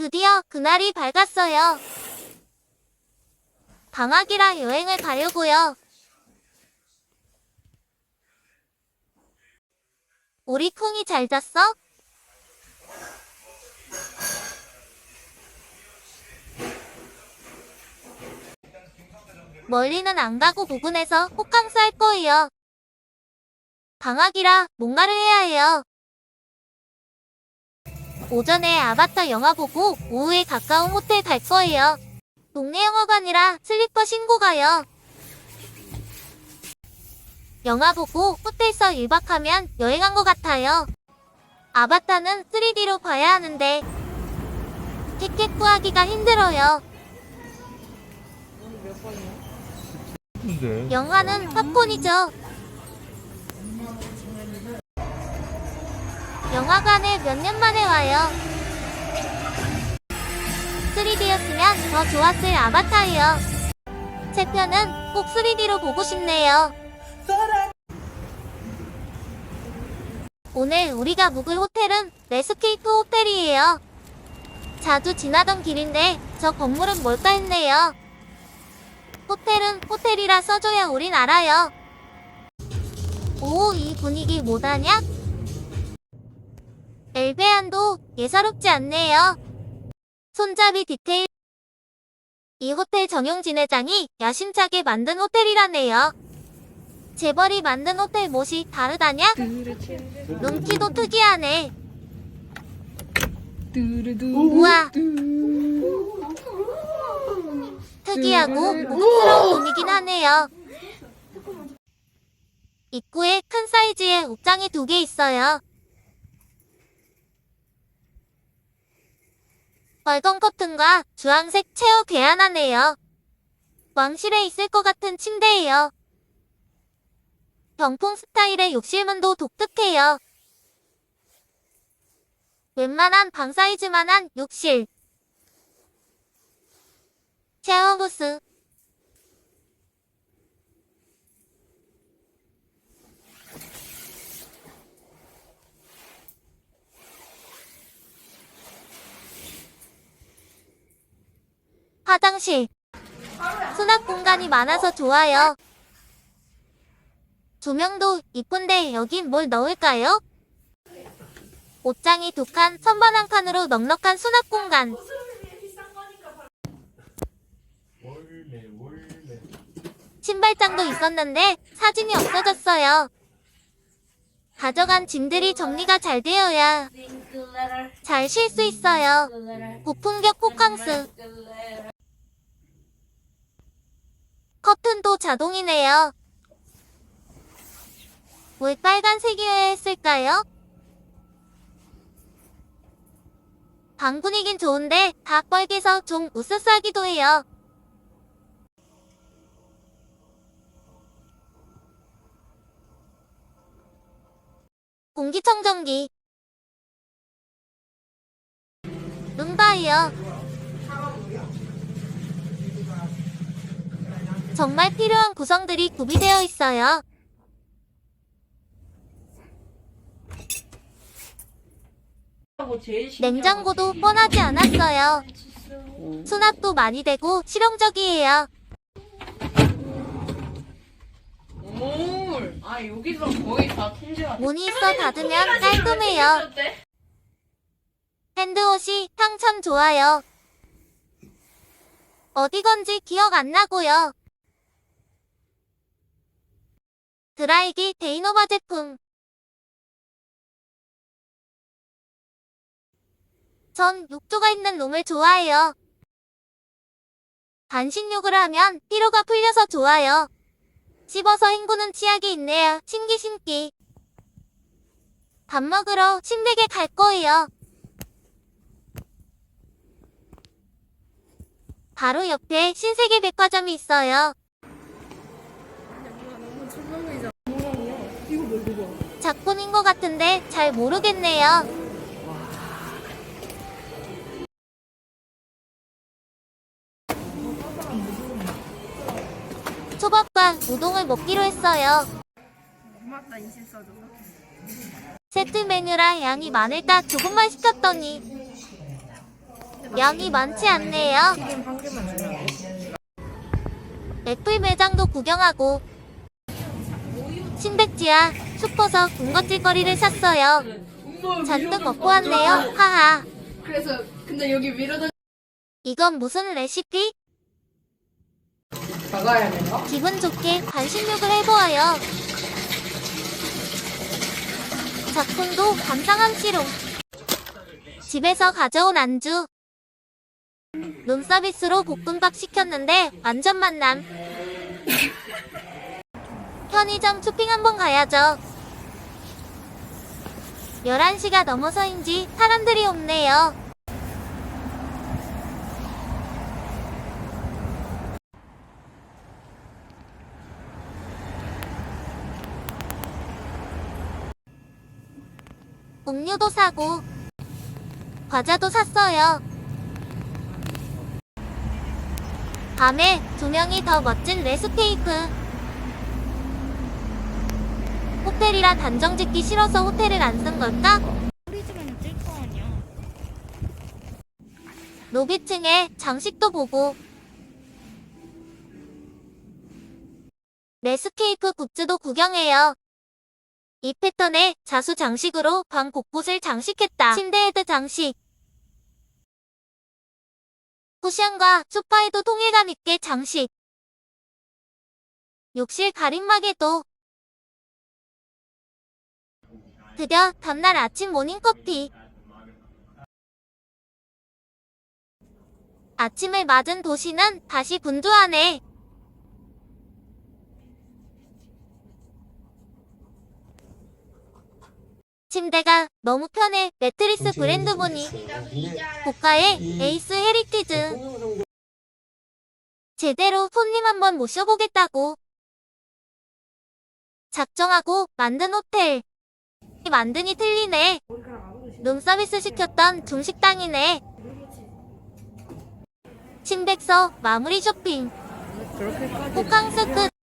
드디어 그날이 밝았어요. 방학이라 여행을 가려고요. 우리 콩이 잘 잤어? 멀리는 안 가고 부근에서 호캉스 할 거예요. 방학이라 뭔가를 해야 해요. 오전에 아바타 영화 보고 오후에 가까운 호텔 갈 거예요. 동네 영화관이라 슬리퍼 신고 가요. 영화 보고 호텔에서 1박하면 여행한 것 같아요. 아바타는 3D로 봐야 하는데 티켓 구하기가 힘들어요. 근데 영화는 팝콘이죠. 영화관에 몇 년 만에 와요. 3D였으면 더 좋았을 아바타예요. 제 편은 꼭 3D로 보고 싶네요. 오늘 우리가 묵을 호텔은 레스케이프 호텔이에요. 자주 지나던 길인데 저 건물은 뭘까 했네요. 호텔은 호텔이라 써줘야 우린 알아요. 오, 이 분위기 뭐다냐? 엘베안도 예사롭지 않네요. 손잡이 디테일. 이 호텔 정용 진회장이 야심차게 만든 호텔이라네요. 재벌이 만든 호텔 못이 다르다냐? 룸키도 특이하네. 우와. 특이하고 고급스러운 분이긴 하네요. 입구에 큰 사이즈의 옷장이 두 개 있어요. 빨간 커튼과 주황색 체어 괴한하네요. 왕실에 있을 것 같은 침대예요. 병풍 스타일의 욕실문도 독특해요. 웬만한 방 사이즈만한 욕실. 샤워부스. 화장실. 수납 공간이 많아서 좋아요. 조명도 이쁜데 여긴 뭘 넣을까요? 옷장이 두 칸, 선반 한 칸으로 넉넉한 수납 공간. 신발장도 있었는데 사진이 없어졌어요. 가져간 짐들이 정리가 잘 되어야 잘 쉴 수 있어요. 고품격 호캉스. 커튼도 자동이네요. 왜 빨간색이어야 했을까요? 방 분위긴 좋은데 다 뻘개서 좀 으스스하기도 해요. 공기청정기 룸바이요 정말 필요한 구성들이 구비되어 있어요. 냉장고도 뻔하지 않았어요. 수납도 많이 되고 실용적이에요. 뭘? 아 여기서 거의 다 통제가 문이 있어 닫으면 깔끔해요. 핸드워시 향참 좋아요. 어디 건지 기억 안 나고요. 드라이기 데이노바 제품. 전 욕조가 있는 룸을 좋아해요. 반신욕을 하면 피로가 풀려서 좋아요. 씹어서 헹구는 치약이 있네요. 신기 신기. 밥 먹으러 신세계 갈 거예요. 바로 옆에 신세계 백화점이 있어요. 작품인 것 같은데 잘 모르겠네요. 초밥과 우동을 먹기로 했어요. 고맙다 인신 써줘서 세트 메뉴라 양이 많을까 조금만 시켰더니 양이 많지 않네요. 애플 매장도 구경하고 신백지야 슈퍼서 군것질거리를 샀어요. 잔뜩 먹고 왔네요. 하하. 그래서 근데 여기 밀어다 이건 무슨 레시피? 되나? 기분 좋게 반신욕을 해보아요. 작품도 감상함 씨로. 집에서 가져온 안주. 룸서비스로 볶음밥 시켰는데 완전 만남. 편의점 쇼핑 한번 가야죠. 11시가 넘어서인지 사람들이 없네요. 음료도 사고 과자도 샀어요. 밤에 두 명이 더 멋진 레스케이프. 호텔이라 단정 짓기 싫어서 호텔을 안 쓴 걸까? 우리 집에는 뜰거 아니야 로비층에 장식도 보고 레스케이프 굿즈도 구경해요. 이 패턴의 자수 장식으로 방 곳곳을 장식했다. 침대 헤드 장식. 쿠션과 소파에도 통일감 있게 장식. 욕실 가림막에도 드디어 다음날 아침 모닝커피. 아침을 맞은 도시는 다시 분주하네. 침대가 너무 편해. 매트리스 브랜드 보니 고가의 에이스 헤리티즈. 제대로 손님 한번 모셔보겠다고. 작정하고 만든 호텔. 만드니 틀리네. 룸서비스 시켰던 중식당이네. 침백서 마무리 쇼핑. 호캉스 끝.